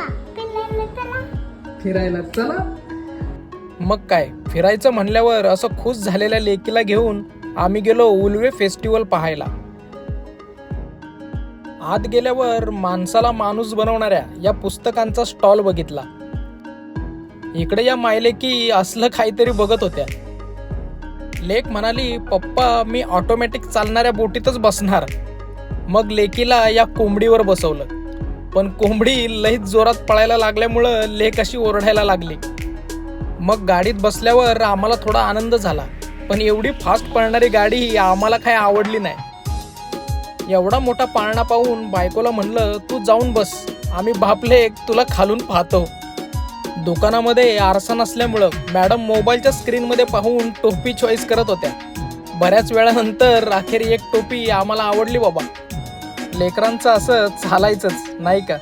पप्पा फिरायला चला. फिरायला चला. मग काय फिरायचं म्हणल्यावर असं खुश झालेल्या लेकीला घेऊन आम्ही गेलो उलवे फेस्टिवल पाहायला. आत गेल्यावर माणसाला माणूस बनवणाऱ्या या पुस्तकांचा स्टॉल बघितला. इकडे या मायलेकी असलं काहीतरी बघत होत्या. लेक म्हणाली पप्पा मी ऑटोमॅटिक चालणाऱ्या बोटीतच बसणार. मग लेकीला या कोंबडीवर बसवलं. पण कोंबडी लईत जोरात पळायला लागल्यामुळं लेक अशी ओरडायला लागली. मग गाडीत बसल्यावर आम्हाला थोडा आनंद झाला पण एवढी फास्ट पळणारी गाडी आम्हाला काही आवडली नाही. एवढा मोठा पाळणा पाहून बायकोला म्हणलं तू जाऊन बस आम्ही बापले तुला खालून पाहतो. दुकानामध्ये आरसा नसल्यामुळं मॅडम मोबाईलच्या स्क्रीनमध्ये पाहून टोपी चॉईस करत होत्या. बऱ्याच वेळानंतर अखेर एक टोपी आम्हाला आवडली बाबा. लेकरांचं असं चालायचंच नाही का?